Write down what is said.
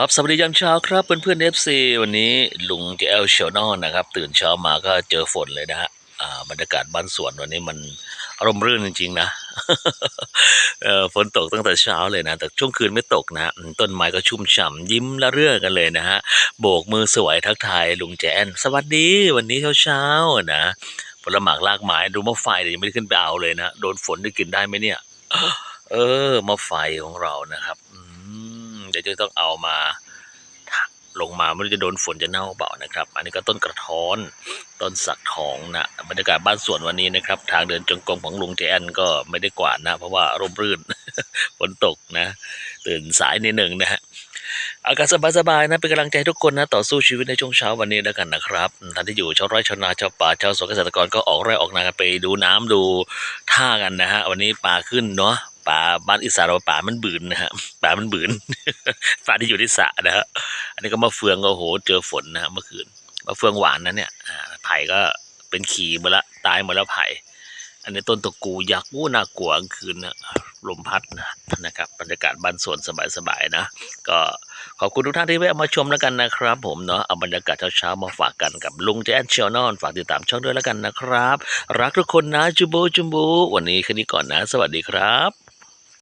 ครับสวัสดียามเช้าครับเพื่อนเพื่อนเอฟซีวันนี้ลุงเจลเชลนอนนะครับ ตื่นเช้ามาก็เจอฝนเลยนะฮะบรรยากาศบ้านสวนวันนี้มันอารมณ์รื่นจริง ๆ นะฝนตกตั้งแต่เช้าเลยนะ แต่ช่วงคืนไม่ตกนะต้นไม้ก็ชุ่มฉ่ำยิ้มละเรื่อกันเลยนะฮะโบกมือสวยทักทายลุงแจนสวัสดี วันนี้เช้าๆนะผลหมากลากไม้ดูมะไฟเดี๋ยวยังไม่ได้ขึ้นไปเอาเลยนะโดนฝนได้กินได้ไหมเนี่ย เออมะไฟของเรานะครับอื ดี๋ยวจะต้องเอามาลงมาไม่รู้จะโดนฝนจะเน่าเปล่านะครับ อันนี้ก็ต้นกระท้อนต้นสักทองนะบรรยากาศบ้านสวนวันนี้นะครับ ทางเดินจงกรมของลุงเจแอนก็ไม่ได้กวาดนะ เพราะว่าร่มรื่นฝนตกนะ ตื่นสายนิดหนึ่งนะฮะอากาศสบายๆนะเป็นกำลังใจทุกคนนะต่อสู้ชีวิตในช่วงเช้าวันนี้แล้วกันนะครับท่านที่อยู่ชาวไร่ชาวนาชาวป่าชาวสวนเกษตรกรก็ออกไร่ออกนากันไปดูน้ำดูท่ากันนะฮะวันนี้ปลาขึ้นเนาะ บ้านอีสานเราปลามันบืนนะฮะปลามันบืนปลาที่อยู่ที่สระนะฮะอันนี้ก็มะเฟืองก็โหเจอฝนนะฮะเมื่อคืนมะเฟืองหวานนะเนี่ยไผ่ก็เป็นขีหมดละตายหมดแล้วไผ่อันนี้ต้นตะกูยักษ์อู้น่ากลัวกลางคืนนะลมพัดนะนะครับบรรยากาศบ้านสวนสบายๆนะ ก็ขอบคุณทุกท่านที่แวะมาชมแล้วกันนะครับ ผมเนาะเอาบรรยากาศเช้าๆมาฝากกันกับลุงแจ๊นเชียวนอนฝากติดตามช่องด้วยแล้วกันนะครับ รักทุกคนนะจุบูจุบูวันนี้แค่นี้ก่อนนะ สวัสดีครับ